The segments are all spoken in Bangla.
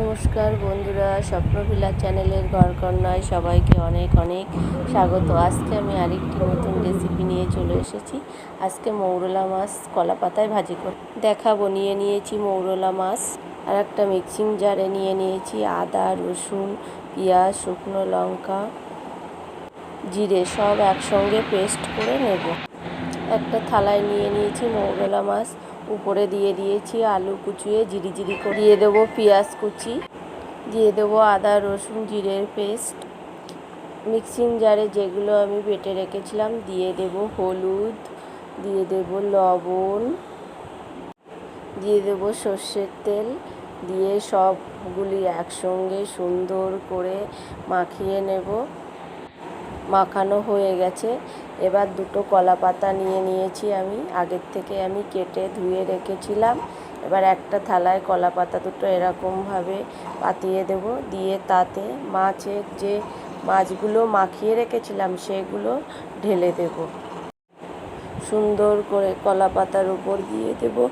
নমস্কার বন্ধুরা, স্বপ্নভিলা চ্যানেলের ঘর ঘরকন্যায় সবাইকে অনেক অনেক স্বাগত। আজকে আমি আরেকটি নতুন রেসিপি নিয়ে চলে এসেছি। আজকে মৌরলা মাছ কলা পাতায় ভাজি করে দেখাবো, নিয়ে নিয়েছি মৌরলা মাছ। আর একটা মিক্সিং জারে নিয়ে নিয়েছি আদা, রসুন, পেঁয়াজ, শুকনো লঙ্কা, জিরে, সব একসঙ্গে পেস্ট করে নেব। একটা থালায় নিয়ে নিয়েছি মৌরলা মাছ। উপরে দিয়ে দিয়েছি, আলু কুচিয়ে জিরি জিরি করে দিয়ে দেবো, পেঁয়াজ কুচি, দিয়ে দেবো আদা, রসুন, জিরের পেস্ট। মিক্সিং জারে যেগুলো আমি বেটে রেখেছিলাম, দিয়ে দেব হলুদ, দিয়ে দেব লবণ, দিয়ে দেবো সর্ষের তেল, দিয়ে সবগুলি একসঙ্গে সুন্দর করে মাখিয়ে নেব। মাখানো হয়ে গেছে। এবার দুটো কলা পাতা নিয়ে নিয়েছি আমি। আগের থেকে আমি কেটে ধুয়ে রেখেছিলাম। এবার একটা থালায় কলা পাতা দুটো এরকমভাবে পাতিয়ে দেব। দিয়ে তাতে মাছের যে মাছগুলো মাখিয়ে রেখেছিলাম, সেগুলো ঢেলে দেব। সুন্দর করে কলা পাতার উপর দিয়ে দেব,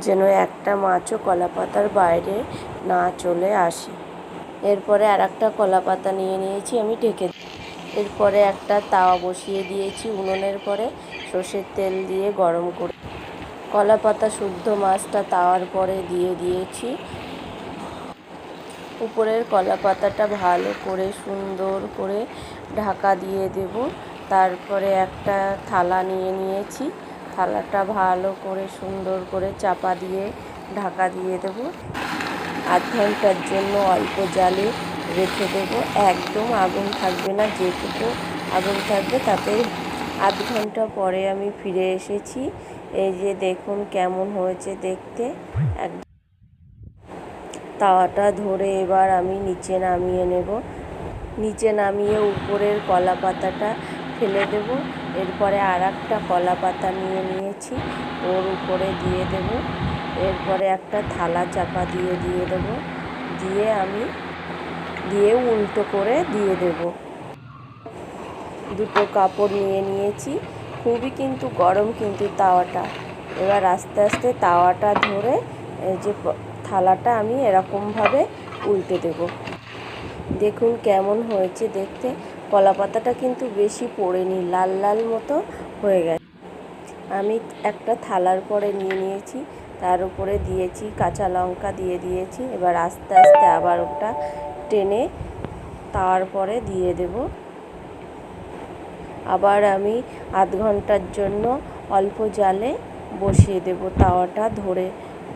যেন একটা মাছও কলা পাতার বাইরে না চলে আসে। এরপরে আর একটা কলা পাতা নিয়ে নিয়েছি, আমি ঢেকে এরপরে একটা তাওয়া বসিয়ে দিয়েছি উনুনের পরে। সর্ষের তেল দিয়ে গরম করে কলা পাতা শুদ্ধ মাছটা তাওয়ার পরে দিয়ে দিয়েছি। উপরের কলা পাতাটা ভালো করে সুন্দর করে ঢাকা দিয়ে দেব। তারপরে একটা থালা নিয়ে নিয়েছি। থালাটা ভালো করে সুন্দর করে চাপা দিয়ে ঢাকা দিয়ে দেব। আধ ঘণ্টার জন্য অল্প জালে রেখে দেবো। একদম আগুন থাকবে না, যেটুকু আগুন থাকবে তাতে আধ ঘণ্টা পরে আমি ফিরে এসেছি। এই যে দেখুন কেমন হয়েছে দেখতে। এক তাওয়াটা ধরে এবার আমি নিচে নামিয়ে নেব। নিচে নামিয়ে উপরের কলা পাতাটা ফেলে দেব। এরপরে আর একটা কলা পাতা নিয়ে নিয়েছি, ওর উপরে দিয়ে দেব। এরপরে একটা থালা চাপা দিয়ে দিয়ে দেব। দিয়ে আমি দিয়ে উল্টো করে দিয়ে দেব। দুটো কাপড় নিয়ে নিয়েছি। খুবই কিন্তু গরম কিন্তু তাওয়াটা। এবার আস্তে আস্তে তাওয়াটা ধরে যে থালাটা আমি এরকমভাবে উল্টে দেব। দেখুন কেমন হয়েছে দেখতে। কলা পাতাটা কিন্তু বেশি পড়েনি, লাল লাল মতো হয়ে গেছে। আমি একটা থালার পরে নিয়ে নিয়েছি, তার উপরে দিয়েছি কাঁচা লঙ্কা দিয়ে দিয়েছি। এবার আস্তে আস্তে আবার ওটা টেনে তারপরে দিয়ে দেব। আবার আমি আধ ঘণ্টার জন্য অল্প জালে বসিয়ে দেব তাওয়াটা ধরে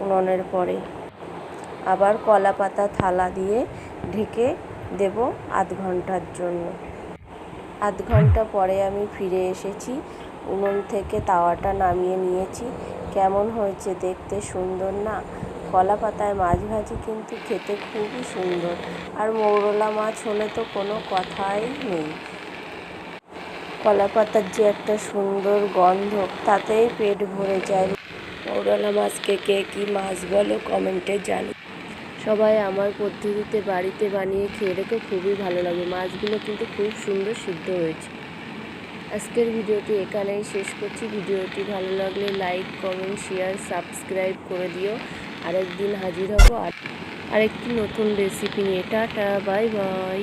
উনুনের পরে। আবার কলা পাতা থালা দিয়ে ঢেকে দেব আধ ঘণ্টার জন্য। আধ ঘণ্টা পরে আমি ফিরে এসেছি, উনুন থেকে তাওয়াটা নামিয়ে নিয়েছি। কেমন হয়েছে দেখতে সুন্দর না? কলা পাতায় মাছ ভাজি কিন্তু খেতে খুবই সুন্দর। আর মৌরলা মাছ হলে তো কোনো কথাই নেই। কলা পাতার যে একটা সুন্দর গন্ধ, তাতেই পেট ভরে যায়। মৌরলা মাছকে কে কী মাছ বলো কমেন্টে জানি। সবাই আমার পদ্ধতিতে বাড়িতে বানিয়ে খেয়ে রেখে, খুবই ভালো লাগে। মাছগুলো কিন্তু খুব সুন্দর সিদ্ধ হয়েছে। আজকের ভিডিওটি এখানেই শেষ করছি। ভিডিওটি ভালো লাগলে লাইক, কমেন্ট, শেয়ার, সাবস্ক্রাইব করে দিও। আরেকদিন হাজির হব আর আরেকটি নতুন রেসিপি নিয়ে। Tata bye bye